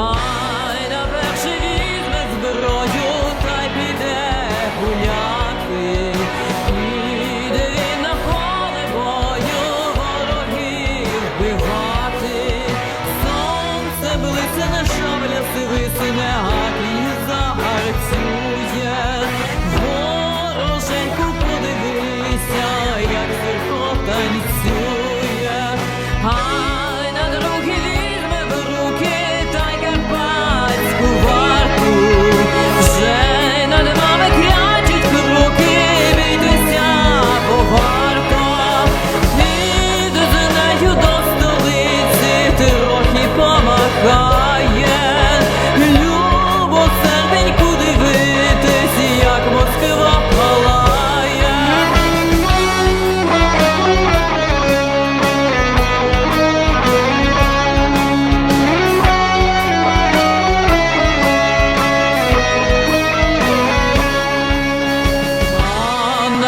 Хай наперше візьме зброю та й піде гуляти, Іде він на поле бою ворогів вбивати, сонце блисне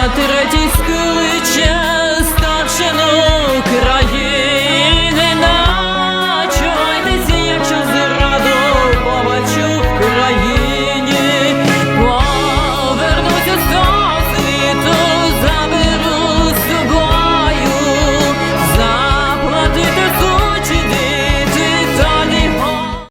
на третій скиличе старшину.